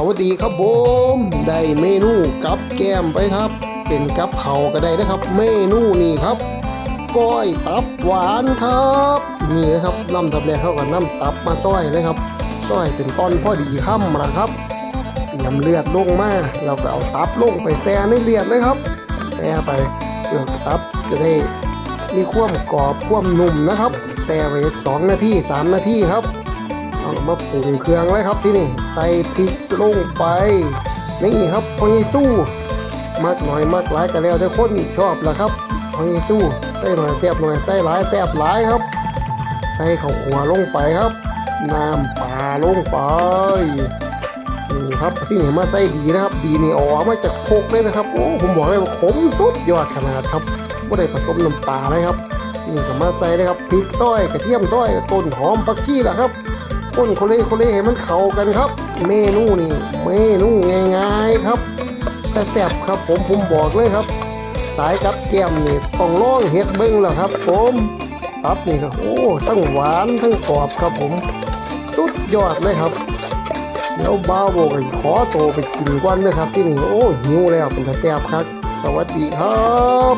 สวัสดีครับผมได้เมนูกับแก้มไปครับ เป็นกับเขาก็ได้นะครับ เมนูนี่ครับก้อยตับหวานครับ นี่นะครับน้ำตับแรกเขาก็น้ำตับมาซอยนะครับซอยเป็นตอนพอดีค่ำนะครับเตรียมเลือดลงมาเราก็เอาตับลงไปแช่ในเลือดเลยครับแช่ไปเพื่อตับจะได้มีความกรอบความนุ่มนะครับแช่ไว้สองนาทีสามนาทีครับ เอามาปรุงเครื่องเลยครับที่นี่ใส่พริกลงไป นี่ครับพอยซูมากหน่อยมากหลายก็แล้วแต่คนชอบละครับพอยซูใส่หน่อยแซ่บหน่อยใส่หลายแซ่บหลายครับ ใส่ข้าวขัวลงไปครับน้ำปลาลงไปนี่ครับที่นี่มาใส่ดีนะครับ ดีนี่ออกมาจากโคกเลยนะครับโอ้ผมบอกเลยว่าขมสุดยอดขนาดครับไม่ได้ผสมน้ำปลาเลยครับที่นี่ก็มาใส่เลยครับพริกซอยกระเทียมซอยต้นหอมผักชีละครับ คนโคเล่โคเล่ให้มันเข้ากันครับ เมนูนี่เมนูง่ายๆครับ แต่แซ่บครับผมผมบอกเลยครับ สายกับแก้มนี่ต้องล่องเฮ็ดเบิ้งแล้วครับ ผมตับนี่ครับโอ้ทั้งหวานทั้งกรอบครับผม สุดยอดเลยครับเดี๋ยวบ้าวโบกันขอโตไปกินก่อนเลยครับที่นี่โอ้หิวแล้วเป็นแซ่บครับ สวัสดีครับ